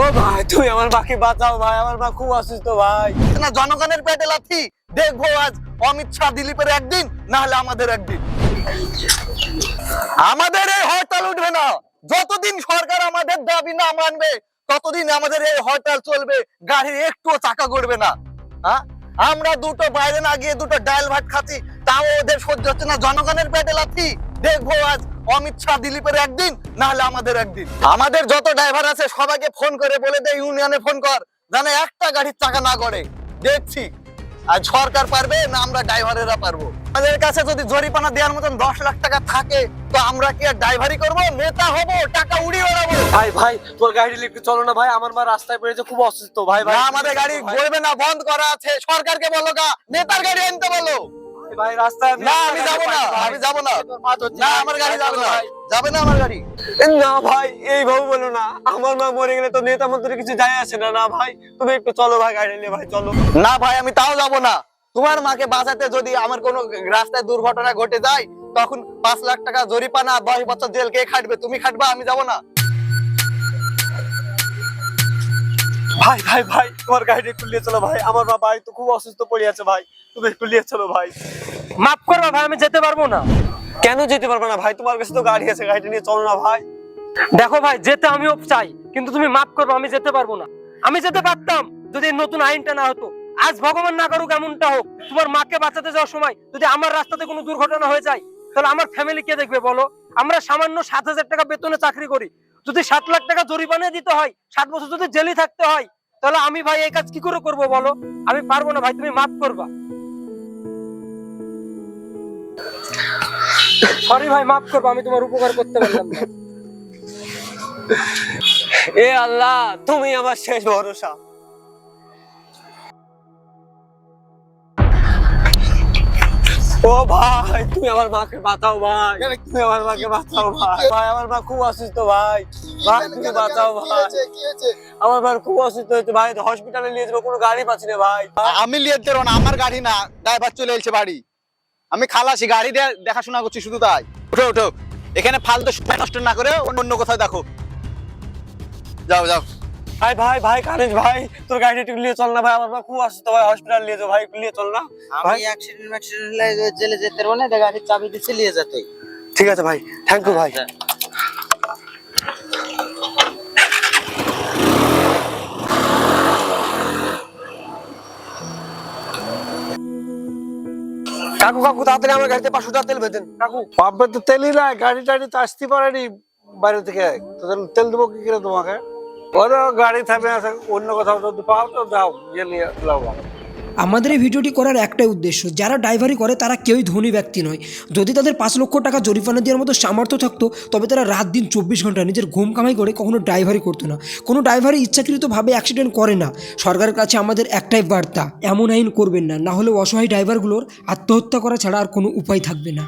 ও ভাই আমার বাঁচাও ভাই, আমার মা খুব অসুস্থ ভাই। না, জনগণের পেটে লাথি, দেখব আজ অমিত শাহ দিলীপের একদিন আমাদের একদিন। আমাদের এই হরতাল উঠবে না। যতদিন সরকার আমাদের দাবি না মানবে, ততদিন আমাদের এই হরতাল চলবে গাড়ির একটুও চাকা করবে না। হ্যাঁ? আমরা দুটো বাইরে না গিয়ে দুটো ডাল ভাত খাচ্ছি, তাও ওদের সহ্য হচ্ছে না, জনগণের পেটে লাথি, দেখব আজ অমিত শাহ দিলীপের একদিন না হলে আমাদের একদিন। আমাদের যত ড্রাইভার আছে সবাইকে ফোন করে বলে দে ইউনিয়নে ফোন কর। জানে একটা গাড়ির চাকা না করে দেখছি। আর সরকার পারবে না আমরা ড্রাইভারেরা পারব? আমাদের কাছে যদি জরিপানা দেওয়ার মতন দশ লাখ টাকা থাকে তো আমরা কি আর ড্রাইভারি করব? নেতা হব টাকা উড়িয়ে বেড়াবো। ভাই ভাই তোর গাড়ি একটু চলো না ভাই আমার মা রাস্তায় পড়েছে খুব অসুস্থ। ভাই ভাই। আমাদের গাড়ি ঘুরবে না বন্ধ করা আছে। সরকারকে বলো গা নেতার গাড়ি আনতে বলো। ভাই রাস্তায় না আমি যাব না আমি যাব না। না আমার গাড়ি যাবে না। যাবে না আমার গাড়ি। না ভাই এইভাবে বলো না আমার মা মরে গেলে তো নেতা মন্ত্রী কিছু যায় আসে না না ভাই। তুমি একটু চলো ভাই গাড়ি নিয়ে ভাই চলো। না ভাই আমি তাও যাব না। তোমার মাকে বাঁচাতে যদি আমার কোনো রাস্তায় দুর্ঘটনা ঘটে যায় তখন পাঁচ লাখ টাকা জরিপানা দশ বছর জেল কে খাটবে? তুমি খাটবা আমি যাব না। ভাই ভাই ভাই তোমার গাড়ি একটু নিয়ে চলো ভাই। আমার মা বাড়ি তো খুব অসুস্থ পড়ে আছে ভাই। তুমি একটু নিয়ে চলো ভাই। মাফ করবা ভাই আমি যেতে পারব না। কেন যেতে পারবে না ভাই? তোমার কাছে তো গাড়ি আছে গাড়িটা নিয়ে চলো না ভাই। দেখো ভাই যেতে আমিও চাই কিন্তু তুমি মাফ করব আমি যেতে পারব না। আমি যেতে পারতাম যদি নতুন আইনটা না হতো। আজ ভগবান না করুক এমনটা হোক তোমার মাকে বাঁচাতে যাওয়ার সময় যদি আমার রাস্তাতে কোনো দুর্ঘটনা হয়ে যায় তাহলে আমার ফ্যামিলি কে দেখবে বলো? আমরা সামান্য সাত হাজার টাকা বেতনে চাকরি করি যদি সাত লাখ টাকা জরিমানা দিতে হয়, সাত বছর যদি জেলে থাকতে হয়, তাহলে আমি ভাই এই কাজ কি করে করব বলো? আমি পারব না ভাই, তুমি মাফ করবা। সরি ভাই, মাফ করব, আমি তোমার উপকার করতে পারলাম এ আল্লাহ, তুমি আমার শেষ ভরসা। ও ভাই, তুমি আমার মাকে বাঁচাও ভাই, তুমি আমার মাকে বাঁচাও ভাই। ভাই, আমার মা খুব অসুস্থ ভাই। ভাই, তুমি বাঁচাও ভাই। আমার মা খুব অসুস্থ হয়েছে ভাই হসপিটালে নিয়ে যাব, কোনো গাড়ি পাচ্ছি না ভাই। আমি লিয়ে দেবো না, আমার গাড়ি না ড্রাইভার চলে এসেছে বাড়ি। আমি খালাসি, গাড়ি দেখাশোনা করছি শুধু তাই। উঠো উঠো। এখানে ফালতু সময় নষ্ট না করে অন্য অন্য কোথাও দেখো। যাও যাও। ভাই ভাই ভাই কানেজ ভাই তোর গাড়ি একটু নিয়ে চল না ভাই আমার খুব অসুস্থ ভাই হসপিটাল নিয়ে যাও ভাই নিয়ে চল না। ভাই। আমি অ্যাক্সিডেন্ট ম্যাক্সিডেন্ট জেলে যেতে পারব না গাড়ির চাবি দিচ্ছে নিয়ে যেতে ঠিক আছে ভাই থ্যাংক ইউ ভাই। কাকু কাকু তাড়াতাড়ি আমার গাড়িতে পাঁচশো টাকা তেল ভেতেন কাকু। পাম্পে তো তেলই নাই গাড়ি টাড়ি তো আসতে পারেনি বাইরে থেকে। তো তেল দেবো কি করে তোমাকে? অন্য কোথাও পাও তো যাও আমাদের এই ভিডিওটি করার একটাই উদ্দেশ্য, যারা ড্রাইভারি করে তারা কেউই ধনী ব্যক্তি নয়। যদি তাদের পাঁচ লক্ষ টাকা জরিমানা দেওয়ার মতো সামর্থ্য থাকতো, তবে তারা রাত দিন চব্বিশ ঘণ্টা নিজের ঘুম কামাই করে কখনো ড্রাইভারি করতো না। কোনো ড্রাইভারই ইচ্ছাকৃতভাবে অ্যাক্সিডেন্ট করে না। সরকারের কাছে আমাদের একটাই বার্তা, এমন আইন করবেন না না হলে অসহায় ড্রাইভারগুলোর আত্মহত্যা করা ছাড়া আর কোনো উপায় থাকবে না।